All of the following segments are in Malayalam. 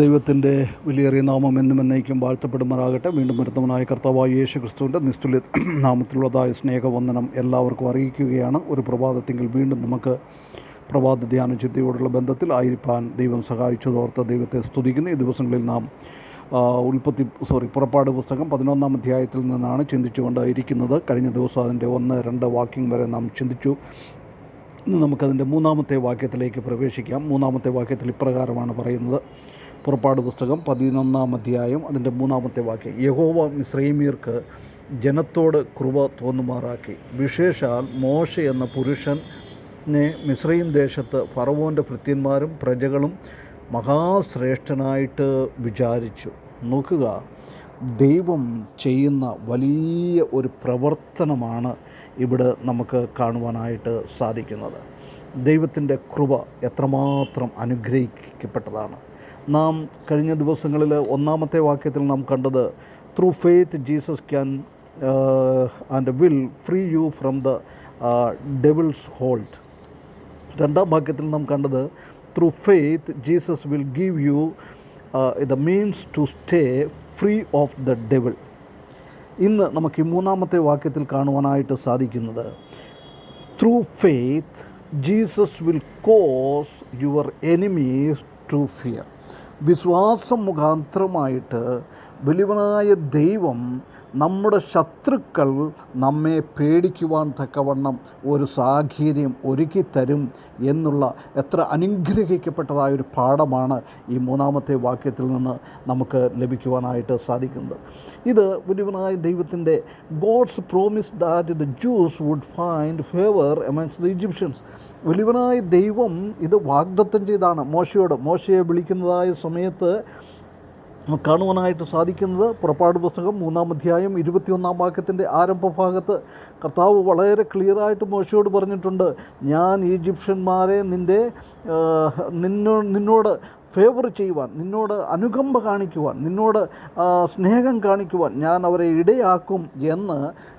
ദൈവത്തിന്റെ വിലയേറിയ നാമം എന്നും എന്നേക്കും വാഴ്ത്തപ്പെടുമാറാകട്ടെ. വീണ്ടും വരുത്തവനായ കർത്താവായ യേശു ക്രിസ്തുവിന്റെ നിസ്തുല്യ നാമത്തിലുള്ളതായ സ്നേഹവന്ദനം എല്ലാവർക്കും അറിയിക്കുകയാണ്. ഒരു പ്രഭാതത്തെങ്കിൽ വീണ്ടും നമുക്ക് പ്രഭാത ധ്യാന ചിന്തയോടുള്ള ബന്ധത്തിൽ ആയിരിക്കാൻ ദൈവം സഹായിച്ചതോർത്ത് ദൈവത്തെ സ്തുതിക്കുന്നു. ഈ ദിവസങ്ങളിൽ നാം ഉൽപ്പത്തി സോറി പുറപ്പാട് പുസ്തകം പതിനൊന്നാം അധ്യായത്തിൽ നിന്നാണ് ചിന്തിച്ചുകൊണ്ട് ഇരിക്കുന്നത് കഴിഞ്ഞ ദിവസം അതിന്റെ ഒന്ന് രണ്ട് വാക്യം വരെ നാം ചിന്തിച്ചു. ഇന്ന് നമുക്കതിന്റെ മൂന്നാമത്തെ വാക്യത്തിലേക്ക് പ്രവേശിക്കാം. മൂന്നാമത്തെ വാക്യത്തിൽ ഇപ്രകാരമാണ് പറയുന്നത്. പുറപ്പാട് പുസ്തകം പതിനൊന്നാം അധ്യായം അതിന്റെ മൂന്നാമത്തെ വാക്യം. യഹോവ മിശ്രൈമീർക്ക് ജനത്തോട് കൃപ തോന്നുമാറാക്കി. വിശേഷാൽ മോശ എന്ന പുരുഷനെ മിശ്രൈം ദേശത്ത് ഫറവോന്റെ ഭൃത്യന്മാരും പ്രജകളും മഹാശ്രേഷ്ഠനായിട്ട് വിചാരിച്ചു. നോക്കുക ദൈവം ചെയ്യുന്ന വലിയ ഒരു പ്രവർത്തനമാണ് ഇവിടെ നമുക്ക് കാണുവാനായിട്ട് സാധിക്കുന്നത്. ദൈവത്തിന്റെ കൃപ എത്രമാത്രം അനുഗ്രഹിക്കപ്പെട്ടതാണ്. നാം കഴിഞ്ഞ ദിവസങ്ങളിൽ ഒന്നാമത്തെ വാക്യത്തിൽ നാം കണ്ടത് through faith Jesus can and will free you from the devil's hold രണ്ടാം വാക്യത്തിൽ നാം കണ്ടത് through faith Jesus will give you the means to stay free of the devil ഇന്ന് നമുക്ക് ഈ മൂന്നാമത്തെ വാക്യത്തിൽ കാണുവാനായിട്ട് സാധിക്കുന്നത് through faith Jesus will cause your enemies to fear വിശ്വാസം മുഖാന്തരമായിട്ട് വലിയവനായ ദൈവം നമ്മുടെ ശത്രുക്കൾ നമ്മെ പേടിക്കുവാൻ തക്കവണ്ണം ഒരു സാഹചര്യം ഒരുക്കി തരും എന്നുള്ള എത്ര അനുഗ്രഹിക്കപ്പെട്ടതായ ഒരു പാഠമാണ് ഈ മൂന്നാമത്തെ വാക്യത്തിൽ നിന്ന് നമുക്ക് ലഭിക്കുവാനായിട്ട് സാധിക്കുന്നത്. ഇത് വലിയവനായ ദൈവത്തിന്റെ God's promise that the Jews would find favour amongst the Egyptians വലിയവനായ ദൈവം ഇത് വാഗ്ദത്തം ചെയ്താണ്. മോശയോട് മോശയെ വിളിക്കുന്നതായ സമയത്ത് കാണുവാനായിട്ട് സാധിക്കുന്നത് പുറപ്പാട് പുസ്തകം മൂന്നാം അധ്യായം ഇരുപത്തിയൊന്നാം വാക്യത്തിന്റെ ആരംഭ ഭാഗത്ത് കർത്താവ് വളരെ ക്ലിയറായിട്ട് മോശയോട് പറഞ്ഞിട്ടുണ്ട് ഞാൻ ഈജിപ്ഷ്യന്മാരെ നിന്റെ നിന്നോ നിന്നോട് ഫേവർ ചെയ്യുവാൻ നിന്നോട് അനുകമ്പ കാണിക്കുവാൻ നിന്നോട് സ്നേഹം കാണിക്കുവാൻ ഞാൻ അവരെ ഇടയാക്കും എന്ന്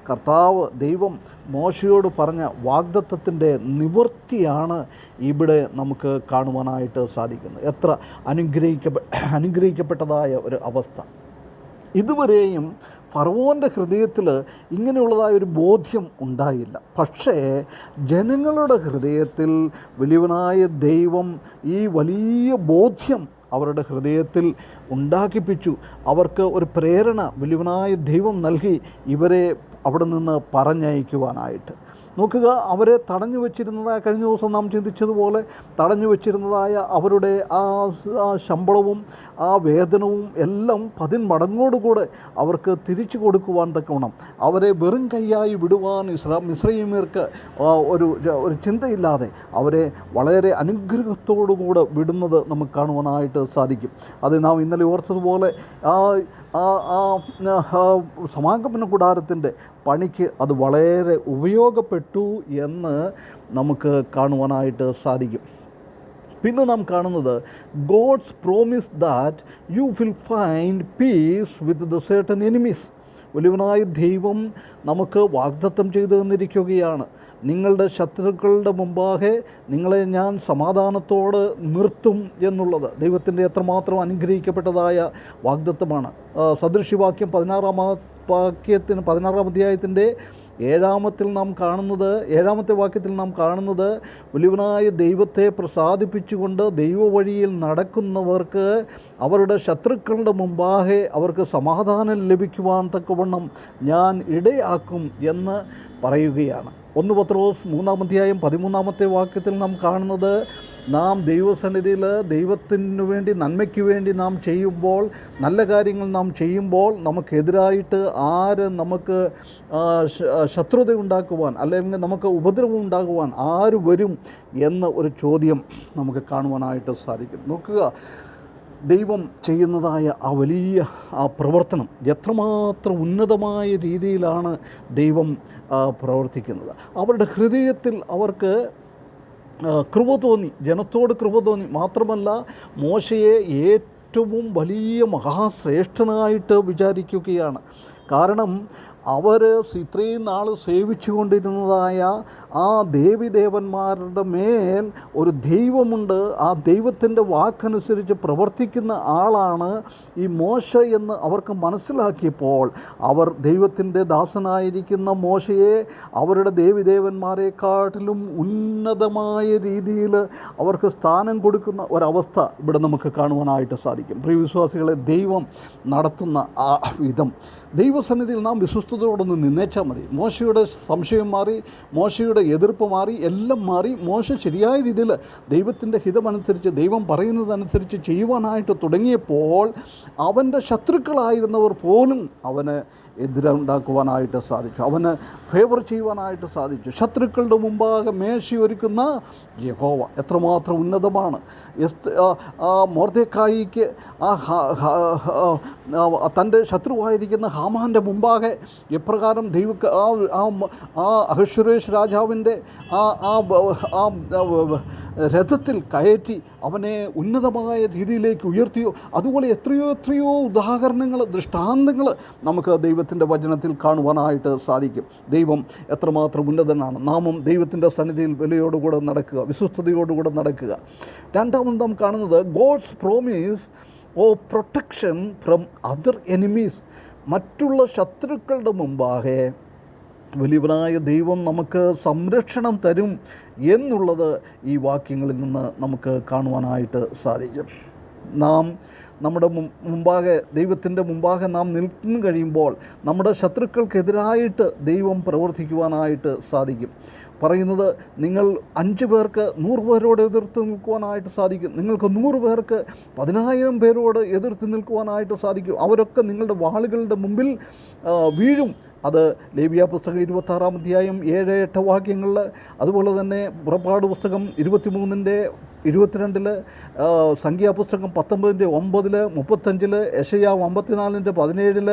കർത്താവ് ദൈവം മോശയോട് പറഞ്ഞ വാഗ്ദത്തത്തിന്റെ നിവൃത്തിയാണ് ഇവിടെ നമുക്ക് കാണുവാനായിട്ട് സാധിക്കുന്നത്. എത്ര അനുഗ്രഹിക്കപ്പെ അനുഗ്രഹിക്കപ്പെട്ടതായ ഒരു അവസ്ഥ. ഇതുവരെയും ഫറവോന്റെ ഹൃദയത്തിൽ ഇങ്ങനെയുള്ളതായ ഒരു ബോധ്യം ഉണ്ടായില്ല. പക്ഷേ ജനങ്ങളുടെ ഹൃദയത്തിൽ വലിയവനായ ദൈവം ഈ വലിയ ബോധ്യം അവരുടെ ഹൃദയത്തിൽ ഉണ്ടാക്കിപ്പിച്ചു. അവർക്ക് ഒരു പ്രേരണ വലിയവനായ ദൈവം നൽകി ഇവരെ അവിടെ നിന്ന് പറഞ്ഞയക്കുവാനായിട്ട്. നോക്കുക അവരെ തടഞ്ഞു വെച്ചിരുന്നതായ കഴിഞ്ഞ ദിവസം നാം ചിന്തിച്ചതുപോലെ തടഞ്ഞു വെച്ചിരുന്നതായ അവരുടെ ആ ശമ്പളവും ആ വേതനവും എല്ലാം പതിന്മടങ്ങോടുകൂടെ അവർക്ക് തിരിച്ചു കൊടുക്കുവാൻ തക്കവണ്ണം. അവരെ വെറും കൈയായി വിടുവാൻ ഇസ്രാ മിശ്രൈമ്യർക്ക് ഒരു ഒരു ചിന്തയില്ലാതെ അവരെ വളരെ അനുഗ്രഹത്തോടുകൂടെ വിടുന്നത് നമുക്ക് കാണുവാനായിട്ട് സാധിക്കും. അത് നാം ഇന്നലെ ഓർത്തതുപോലെ ആ ആ സമാഗമന കൂടാരത്തിന്റെ പണിക്ക് അത് വളരെ ഉപയോഗപ്പെട്ടു എന്ന് നമുക്ക് കാണുവാനായിട്ട് സാധിക്കും. പിന്നെ നാം കാണുന്നത് God's promise that you will find peace with the certain enemies ഒലിവനായ ദൈവം നമുക്ക് വാഗ്ദത്തം ചെയ്തു തന്നിരിക്കുകയാണ്. നിങ്ങളുടെ ശത്രുക്കളുടെ മുമ്പാകെ നിങ്ങളെ ഞാൻ സമാധാനത്തോട് നിർത്തും എന്നുള്ളത് ദൈവത്തിന്റെ എത്രമാത്രം അനുഗ്രഹിക്കപ്പെട്ടതായ വാഗ്ദത്തമാണ്. സദൃശിവാക്യം പതിനാറാമത്തെ പതിനാറാം വാക്യത്തിന് പതിനാറാം അധ്യായത്തിന്റെ ഏഴാമത്തിൽ നാം കാണുന്നത് ഏഴാമത്തെ വാക്യത്തിൽ നാം കാണുന്നത് വലിയവനായ ദൈവത്തെ പ്രസാദിപ്പിച്ചുകൊണ്ട് ദൈവവഴിയിൽ നടക്കുന്നവർക്ക് അവരുടെ ശത്രുക്കളുടെ മുമ്പാകെ അവർക്ക് സമാധാനം ലഭിക്കുവാൻ തക്കവണ്ണം ഞാൻ ഇടയാക്കും എന്ന് പറയുകയാണ്. ഒന്ന് പത്രോസ് മൂന്നാം അധ്യായം പതിമൂന്നാമത്തെ വാക്യത്തിൽ നാം കാണുന്നത് നാം ദൈവസന്നിധിയിൽ ദൈവത്തിനു വേണ്ടി നന്മയ്ക്ക് വേണ്ടി നാം ചെയ്യുമ്പോൾ നല്ല കാര്യങ്ങൾ നാം ചെയ്യുമ്പോൾ നമുക്കെതിരായിട്ട് ആര് നമുക്ക് ശത്രുത ഉണ്ടാക്കുവാൻ അല്ലെങ്കിൽ നമുക്ക് ഉപദ്രവം ഉണ്ടാകുവാൻ ആര് വരും എന്ന ഒരു ചോദ്യം നമുക്ക് കാണുവാനായിട്ട് സാധിക്കും. നോക്കുക ദൈവം ചെയ്യുന്നതായ ആ വലിയ ആ പ്രവർത്തനം എത്രമാത്രം ഉന്നതമായ രീതിയിലാണ് ദൈവം പ്രവർത്തിക്കുന്നത്. അവരുടെ ഹൃദയത്തിൽ അവർക്ക് കൃപ തോന്നി. ജനത്തോട് കൃപ തോന്നി. മാത്രമല്ല മോശയെ ഏറ്റവും വലിയ മഹാശ്രേഷ്ഠനായിട്ട് വിചാരിക്കുകയാണ്. കാരണം അവർ ഇത്രയും നാൾ സേവിച്ചു കൊണ്ടിരുന്നതായ ആ ദേവിദേവന്മാരുടെ മേൽ ഒരു ദൈവമുണ്ട്. ആ ദൈവത്തിന്റെ വാക്കനുസരിച്ച് പ്രവർത്തിക്കുന്ന ആളാണ് ഈ മോശ എന്ന് അവർക്ക് മനസ്സിലാക്കിയപ്പോൾ അവർ ദൈവത്തിന്റെ ദാസനായിരിക്കുന്ന മോശയെ അവരുടെ ദേവിദേവന്മാരെക്കാട്ടിലും ഉന്നതമായ രീതിയിൽ അവർക്ക് സ്ഥാനം കൊടുക്കുന്ന ഒരവസ്ഥ ഇവിടെ നമുക്ക് കാണുവാനായിട്ട് സാധിക്കും. പ്രിയവിശ്വാസികളെ ദൈവം നടത്തുന്ന ആ വിധം ദൈവസന്നിധിയിൽ നാം വിശ്വസ്തയോടൊന്ന് നിന്നേച്ചാൽ മതി. മോശയുടെ സംശയം മാറി മോശയുടെ എതിർപ്പ് മാറി എല്ലാം മാറി മോശ ശരിയായ രീതിയിൽ ദൈവത്തിന്റെ ഹിതമനുസരിച്ച് ദൈവം പറയുന്നതനുസരിച്ച് ചെയ്യുവാനായിട്ട് തുടങ്ങിയപ്പോൾ അവന്റെ ശത്രുക്കളായിരുന്നവർ പോലും അവന് എതിരുണ്ടാക്കുവാനായിട്ട് സാധിച്ചു. അവന് ഫേവർ ചെയ്യുവാനായിട്ട് സാധിച്ചു. ശത്രുക്കളുടെ മുമ്പാകെ മേശി ഒരുക്കുന്ന യഹോവ എത്രമാത്രം ഉന്നതമാണ്. മോർദേക്കായിക്ക് ആ തന്റെ ശത്രുവായിരിക്കുന്ന ഹാമാന്റെ മുമ്പാകെ എപ്രകാരം ദൈവ ആ ആ അഹശ്വരേഷ് രാജാവിന്റെ ആ ആ ആ രഥത്തിൽ കയറ്റി അവനെ ഉന്നതമായ രീതിയിലേക്ക് ഉയർത്തിയോ അതുപോലെ എത്രയോ എത്രയോ ഉദാഹരണങ്ങൾ ദൃഷ്ടാന്തങ്ങൾ നമുക്ക് ദൈവത്തിന്റെ വചനത്തിൽ കാണുവാനായിട്ട് സാധിക്കും. ദൈവം എത്രമാത്രം ഉന്നതനാണ്. നാമം ദൈവത്തിന്റെ സന്നിധിയിൽ വിലയോടുകൂടെ നടക്കുക വിശ്വസ്തയോടുകൂടെ നടക്കുക. രണ്ടാമത് നാം കാണുന്നത് God's promise of protection from other enemies മറ്റുള്ള ശത്രുക്കളുടെ മുമ്പാകെ വലിയവനായ ദൈവം നമുക്ക് സംരക്ഷണം തരും എന്നുള്ളത് ഈ വാക്യങ്ങളിൽ നിന്ന് നമുക്ക് കാണുവാനായിട്ട് സാധിക്കും. നാം നമ്മുടെ മുമ്പാകെ ദൈവത്തിന്റെ മുമ്പാകെ നാം നിൽക്കുന്നു കഴിയുമ്പോൾ നമ്മുടെ ശത്രുക്കൾക്കെതിരായിട്ട് ദൈവം പ്രവർത്തിക്കുവാനായിട്ട് സാധിക്കും. പറയുന്നത് നിങ്ങൾ അഞ്ച് പേർക്ക് നൂറ് പേരോട് എതിർത്ത് നിൽക്കുവാനായിട്ട് സാധിക്കും. നിങ്ങൾക്ക് നൂറ് പേർക്ക് പതിനായിരം പേരോട് എതിർത്ത് നിൽക്കുവാനായിട്ട് സാധിക്കും. അവരൊക്കെ നിങ്ങളുടെ വാളുകളുടെ മുമ്പിൽ വീഴും. അത് ലേബിയ പുസ്തകം ഇരുപത്താറാം അധ്യായം ഏഴ് എട്ട് വാക്യങ്ങളിൽ അതുപോലെ തന്നെ പുറപ്പാട് പുസ്തകം ഇരുപത്തിമൂന്നിന്റെ ഇരുപത്തിരണ്ടിൽ സംഖ്യാപുസ്തകം പത്തൊമ്പതിന്റെ ഒമ്പതിൽ മുപ്പത്തഞ്ചിൽ യശയാവ് അമ്പത്തിനാലിന്റെ പതിനേഴിൽ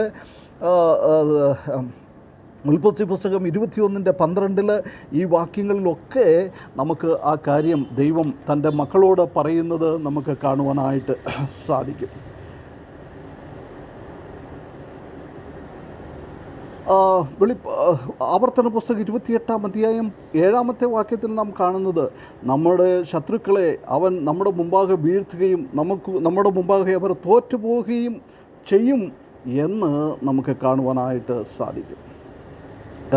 ഉൽപ്പത്തി പുസ്തകം ഇരുപത്തിയൊന്നിന്റെ പന്ത്രണ്ടിൽ ഈ വാക്യങ്ങളിലൊക്കെ നമുക്ക് ആ കാര്യം ദൈവം തന്റെ മക്കളോട് പറയുന്നത് നമുക്ക് കാണുവാനായിട്ട് സാധിക്കും. വെളി ആവർത്തന പുസ്തകം ഇരുപത്തിയെട്ടാം അധ്യായം ഏഴാമത്തെ വാക്യത്തിൽ നാം കാണുന്നത് നമ്മുടെ ശത്രുക്കളെ അവൻ നമ്മുടെ മുമ്പാകെ വീഴ്ത്തുകയും നമുക്ക് നമ്മുടെ മുമ്പാകെ അവർ തോറ്റുപോകുകയും ചെയ്യും എന്ന് നമുക്ക് കാണുവാനായിട്ട് സാധിക്കും.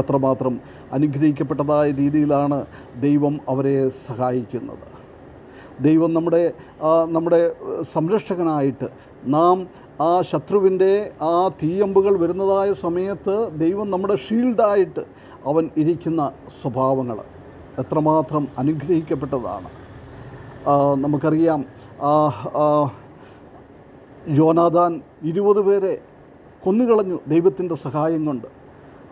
എത്രമാത്രം അനുഗ്രഹിക്കപ്പെട്ടതായ രീതിയിലാണ് ദൈവം അവരെ സഹായിക്കുന്നത്. ദൈവം നമ്മുടെ നമ്മുടെ സംരക്ഷകനായിട്ട് നാം ആ ശത്രുവിന്റെ ആ തീയമ്പുകൾ വരുന്നതായ സമയത്ത് ദൈവം നമ്മുടെ ഷീൽഡായിട്ട് അവൻ ഇരിക്കുന്ന സ്വഭാവങ്ങൾ എത്രമാത്രം അനുഗ്രഹിക്കപ്പെട്ടതാണ്. നമുക്കറിയാം ജോനാദാൻ ഇരുപത് പേരെ കൊന്നുകളഞ്ഞു ദൈവത്തിന്റെ സഹായം കൊണ്ട്.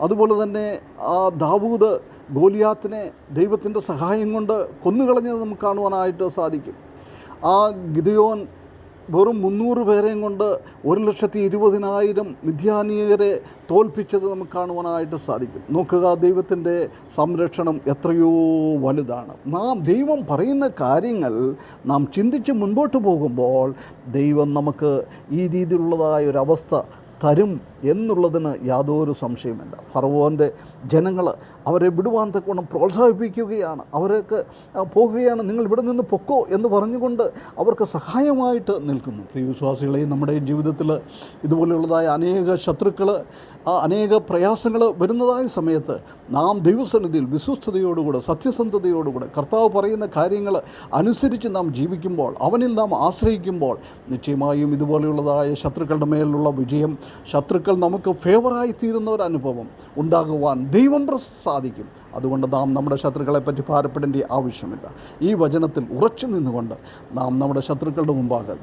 അതുപോലെ തന്നെ ആ ദാവൂദ് ഗോലിയാത്തിനെ ദൈവത്തിന്റെ സഹായം കൊണ്ട് കൊന്നുകളഞ്ഞത് നമുക്ക് കാണുവാനായിട്ട് സാധിക്കും. ആ ഗിദയോൻ വെറും മുന്നൂറ് പേരെയും കൊണ്ട് ഒരു ലക്ഷത്തി ഇരുപതിനായിരം മിഥ്യാനീയരെ തോൽപ്പിച്ചത് നമുക്ക് കാണുവാനായിട്ട് സാധിക്കും. നോക്കുക ദൈവത്തിന്റെ സംരക്ഷണം എത്രയോ വലുതാണ്. നാം ദൈവം പറയുന്ന കാര്യങ്ങൾ നാം ചിന്തിച്ച് മുൻപോട്ട് പോകുമ്പോൾ ദൈവം നമുക്ക് ഈ രീതിയിലുള്ളതായ ഒരു അവസ്ഥ തരും എന്നുള്ളതിന് യാതൊരു സംശയമില്ല ഫറവോന്റെ ജനങ്ങൾ അവരെ വിടുവാൻ തക്കവണ്ണം പ്രോത്സാഹിപ്പിക്കുകയാണ്. അവർക്ക് ആ, പോകുകയാണ്. നിങ്ങൾ ഇവിടെ നിന്ന് പൊക്കോ എന്ന് പറഞ്ഞുകൊണ്ട് അവർക്ക് സഹായമായിട്ട് നിൽക്കുന്നു. പ്രിയ വിശ്വാസികളെയും നമ്മുടെ ജീവിതത്തിൽ ഇതുപോലെയുള്ളതായ അനേക ശത്രുക്കൾ അനേക പ്രയാസങ്ങൾ വരുന്നതായ സമയത്ത് നാം ദൈവസന്നിധിയിൽ വിശ്വസ്തയോടുകൂടെ സത്യസന്ധതയോടുകൂടെ കർത്താവ് പറയുന്ന കാര്യങ്ങൾ അനുസരിച്ച് നാം ജീവിക്കുമ്പോൾ അവനിൽ നാം ആശ്രയിക്കുമ്പോൾ നിശ്ചയമായും ഇതുപോലെയുള്ളതായ ശത്രുക്കളുടെ മേലുള്ള വിജയം ശത്രുക്കൾ നമുക്ക് ഫേവറായി തീരുന്ന ഒരു അനുഭവം ഉണ്ടാകുവാൻ ദൈവം പ്രസാദിക്കും അതുകൊണ്ട് നാം നമ്മുടെ ശത്രുക്കളെ പറ്റി ഭാരപ്പെടേണ്ട ആവശ്യമില്ല. ഈ വചനത്തിൽ ഉറച്ചു നിന്നുകൊണ്ട് നാം നമ്മുടെ ശത്രുക്കളുടെ മുമ്പാകെ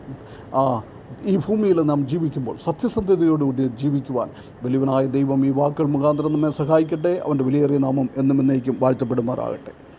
ഈ ഭൂമിയിൽ നാം ജീവിക്കുമ്പോൾ സത്യസന്ധതയോടുകൂടി ജീവിക്കുവാൻ വലിയവനായ ദൈവം ഈ വാക്കുകൾ മുഖാന്തരം നമ്മെ സഹായിക്കട്ടെ. അവന്റെ വിലയേറിയ നാമം എന്നും എന്നേക്കും വാഴ്ത്തപ്പെടുമാറാകട്ടെ.